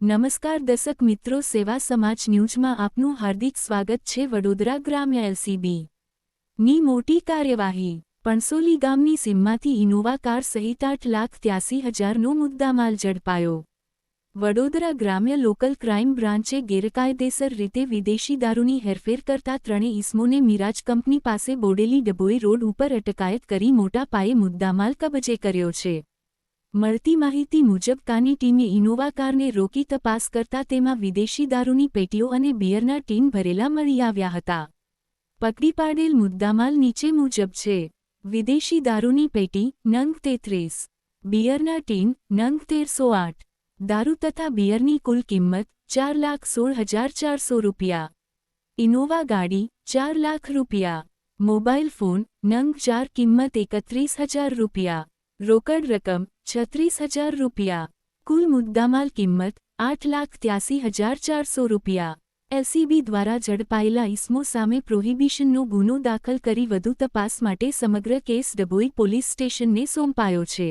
નમસ્કાર દર્શક મિત્રો, સેવા સમાજ ન્યૂઝમાં આપનું હાર્દિક સ્વાગત છે વડોદરા ગ્રામ્ય એલસીબી. ની મોટી કાર્યવાહી. પણસોલી ગામની સીમમાંથી ઇનોવા કાર સહિત આઠ લાખ ત્યાસી હજારનો મુદ્દામાલ ઝડપાયો. વડોદરા ગ્રામ્ય લોકલ ક્રાઇમ બ્રાન્ચે ગેરકાયદેસર રીતે વિદેશી દારૂની હેરફેર કરતા ત્રણે ઇસમોને મિરાજ કંપની પાસે બોડેલી ડભોઈ રોડ ઉપર અટકાયત કરી મોટા પાયે મુદ્દામાલ કબજે કર્યો છે. મળતી માહિતી મુજબ કાની ટીમે ઇનોવા કારને રોકી તપાસ કરતા તેમાં વિદેશી દારૂની પેટીઓ અને બિયરના ટીન ભરેલા મળી આવ્યા હતા. પકડી પાડેલ મુદ્દામાલ નીચે મુજબ છે. વિદેશી દારૂની પેટી, નંગ તેત્રીસ. બિયરના ટીન, નંગ તેરસો આઠ. દારૂ તથા બિયરની કુલ કિંમત, ચાર લાખ સોળ હજાર ચારસો રૂપિયા. ઇનોવા ગાડી, ચાર લાખ રૂપિયા. મોબાઈલ ફોન, નંગ ચાર કિંમત એકત્રીસ હજાર રૂપિયા. રોકડ રકમ છત્રીસ હજાર રૂપિયા. કુલ મુદ્દામાલ કિંમત આઠ લાખ ત્યાસી હજાર ચારસો રૂપિયા. એલસીબી દ્વારા ઝડપાયેલા ઇસમો સામે પ્રોહિબિશનનો ગુનો દાખલ કરી વધુ તપાસ માટે સમગ્ર કેસ ડભોઈ પોલીસ સ્ટેશનને સોંપાયો છે.